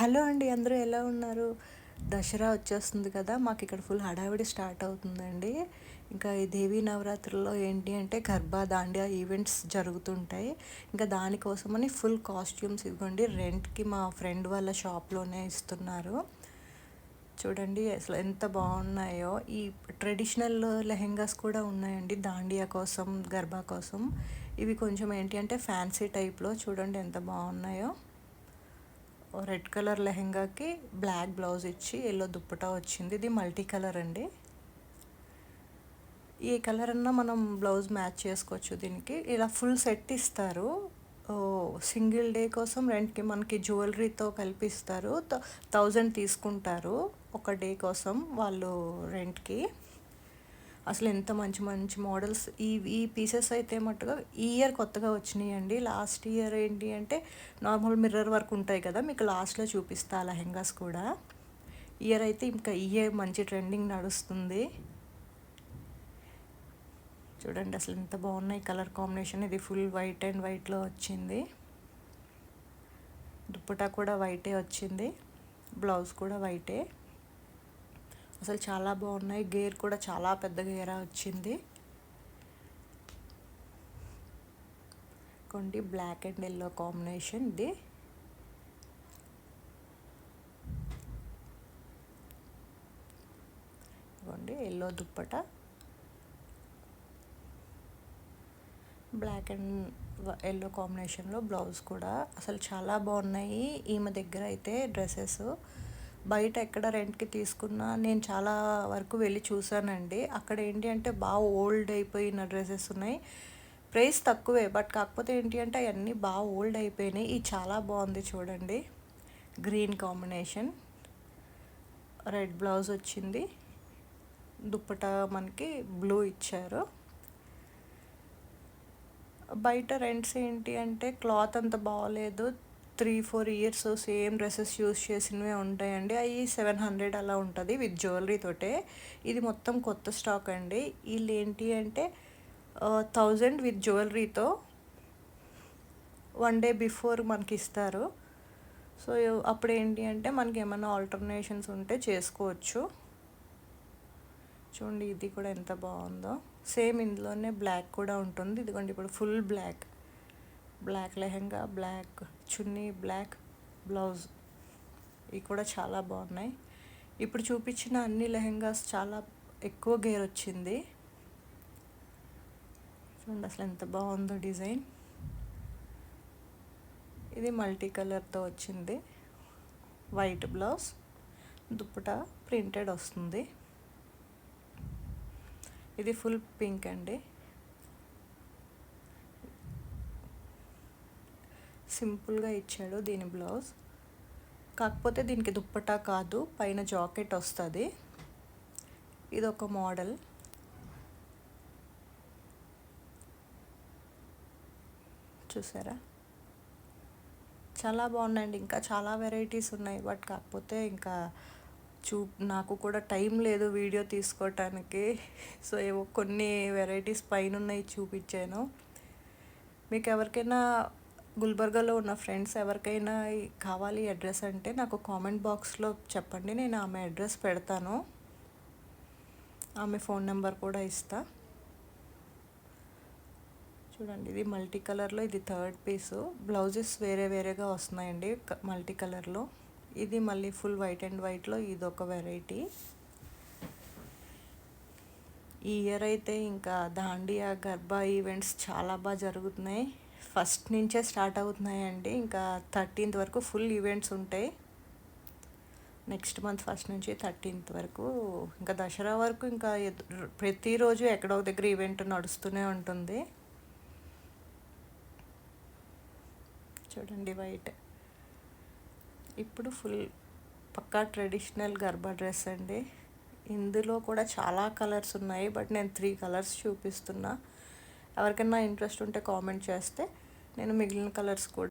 Hello అండి అందరూ ఎలా ఉన్నారు? దసరా వచ్చేస్తుంది కదా మాకు ఇక్కడ ఫుల్ హడావిడి స్టార్ట్ అవుతుందండి. ఇంకా ఈ దేవీ నవరాత్రుల్లో ఏంటి అంటే గర్భా దాండియా ఈవెంట్స్ జరుగుతుంటాయి. ఇంకా దానికోసమని ఫుల్ కాస్ట్యూమ్స్ ఇవ్వండి రెంట్కి మా ఫ్రెండ్ వాళ్ళ షాప్లోనే ఇస్తున్నారు. చూడండి అసలు ఎంత బాగున్నాయో. ఈ ట్రెడిషనల్ లెహెంగాస్ కూడా ఉన్నాయండి దాండియా కోసం గర్భా కోసం. ఇవి కొంచెం ఏంటి అంటే ఫ్యాన్సీ టైప్లో చూడండి ఎంత బాగున్నాయో. రెడ్ కలర్ లెహెంగాకి బ్లాక్ బ్లౌజ్ ఇచ్చి ఎల్లో దుప్పటా వచ్చింది. ఇది మల్టీ కలర్ అండి. ఏ కలర్ అన్నా మనం బ్లౌజ్ మ్యాచ్ చేసుకోవచ్చు దీనికి. ఇలా ఫుల్ సెట్ ఇస్తారు. సింగిల్ డే కోసం రెంట్కి మనకి జ్యువెలరీతో కల్పిస్తారు. థౌజండ్ తీసుకుంటారు ఒక డే కోసం వాళ్ళు రెంట్కి. అసలు ఎంత మంచి మంచి మోడల్స్. ఈ ఈ పీసెస్ అయితే మట్టుగా ఈ ఇయర్ కొత్తగా వచ్చినాయి అండి లాస్ట్ ఇయర్ ఏంటి అంటే నార్మల్ మిర్రర్ వర్క్ ఉంటాయి కదా మీకు లాస్ట్లో చూపిస్తా లెహెంగాస్ కూడా. ఇయర్ అయితే ఇంకా ఇయర్ మంచి ట్రెండింగ్ నడుస్తుంది. చూడండి అసలు ఎంత బాగున్నాయి కలర్ కాంబినేషన్ ఇది ఫుల్ వైట్ అండ్ వైట్లో వచ్చింది. దుప్పటా కూడా వైటే వచ్చింది. బ్లౌజ్ కూడా వైటే అసలు చాలా బాగున్నాయి. గేర్ కూడా చాలా పెద్ద గేరా వచ్చింది. కొండి బ్లాక్ అండ్ ఎల్లో కాంబినేషన్ ఇది. ఇవ్వండి yellow dupatta. Black and yellow కాంబినేషన్లో బ్లౌజ్ కూడా. అసలు చాలా బాగున్నాయి. ఈమె దగ్గర అయితే డ్రెస్సెస్. బయట ఎక్కడ రెంట్కి తీసుకున్నా నేను చాలా వరకు వెళ్ళి చూసానండి. అక్కడ ఏంటి అంటే బాగా ఓల్డ్ అయిపోయిన డ్రెస్సెస్ ఉన్నాయి. ప్రైస్ తక్కువే బట్ కాకపోతే ఏంటి అంటే అవన్నీ బాగా ఓల్డ్ అయిపోయినాయి. ఇది చాలా బాగుంది చూడండి. Green combination. రెడ్ బ్లౌజ్ వచ్చింది. దుప్పట మనకి బ్లూ ఇచ్చారు. బయట రెంట్స్ ఏంటి అంటే క్లాత్ అంత బాగోలేదు. Three four years same dresses use చేసినవే ఉంటాయండి. అవి సెవెన్ హండ్రెడ్ అలా ఉంటుంది విత్ జ్యువెలరీ తోటే. ఇది మొత్తం కొత్త స్టాక్ అండి. వీళ్ళు ఏంటి అంటే థౌజండ్ విత్ జ్యువెలరీతో వన్ డే బిఫోర్ మనకి ఇస్తారు సో అప్పుడు ఏంటి అంటే మనకి ఏమైనా ఆల్టర్నేషన్స్ ఉంటే చేసుకోవచ్చు. చూడండి ఇది కూడా ఎంత బాగుందో. సేమ్ ఇందులోనే బ్లాక్ కూడా ఉంటుంది. ఇదిగోండి ఇప్పుడు full black. Black lehenga black chunni black blouse. ఇవి కూడా చాలా బాగున్నాయి. ఇప్పుడు చూపించిన అన్ని లెహెంగాస్ చాలా ఎక్కువ గేర్ వచ్చింది. చూడండి అసలు ఎంత బాగుందో డిజైన్. ఇది మల్టీ కలర్తో వచ్చింది. White blouse. దుప్పట ప్రింటెడ్ వస్తుంది. ఇది ఫుల్ పింక్ అండి. సింపుల్గా ఇచ్చాడు దీని బ్లౌజ్. కాకపోతే దీనికి దుప్పటా కాదు పైన జాకెట్ వస్తుంది. ఇది ఒక మోడల్. చూసారా? చాలా బాగున్నాయండి. ఇంకా చాలా వెరైటీస్ ఉన్నాయి. బట్ కాకపోతే ఇంకా చూ నాకు కూడా టైం లేదు వీడియో తీసుకోవటానికి సో ఏవో కొన్ని వెరైటీస్ పైన ఉన్నాయి చూపించాను. మీకు ఎవరికైనా గుల్బర్గాలో ఉన్న ఫ్రెండ్స్ ఎవరికైనా కావాలి అడ్రస్ అంటే నాకు కామెంట్ బాక్స్లో చెప్పండి నేను ఆమె అడ్రస్ పెడతాను. ఆమె ఫోన్ నెంబర్ కూడా ఇస్తా. చూడండి ఇది మల్టీ కలర్లో ఇది థర్డ్ పీసు. బ్లౌజెస్ వేరే వేరేగా వస్తున్నాయండి మల్టీ కలర్లో. ఇది మళ్ళీ ఫుల్ వైట్ అండ్ వైట్లో ఇది ఒక వెరైటీ. ఈ ఇయర్ అయితే ఇంకా దాండియా గర్భా ఈవెంట్స్ చాలా బాగా జరుగుతున్నాయి. ఫస్ట్ నుంచే స్టార్ట్ అవుతున్నాయండి. ఇంకా థర్టీన్త్ వరకు ఫుల్ ఈవెంట్స్ ఉంటాయి. నెక్స్ట్ మంత్ ఫస్ట్ నుంచి థర్టీన్త్ వరకు. ఇంకా దసరా వరకు ఇంకా ప్రతిరోజు ఎక్కడో దగ్గర ఈవెంట్ నడుస్తూనే ఉంటుంది. చూడండి వైట్. ఇప్పుడు ఫుల్ పక్కా ట్రెడిషనల్ గర్భా డ్రెస్ అండి. ఇందులో కూడా చాలా కలర్స్ ఉన్నాయి. బట్ నేను త్రీ కలర్స్ చూపిస్తున్నా. ఎవరికైనా ఇంట్రెస్ట్ ఉంటే కామెంట్ చేస్తే నేను మిగిలిన కలర్స్ కూడా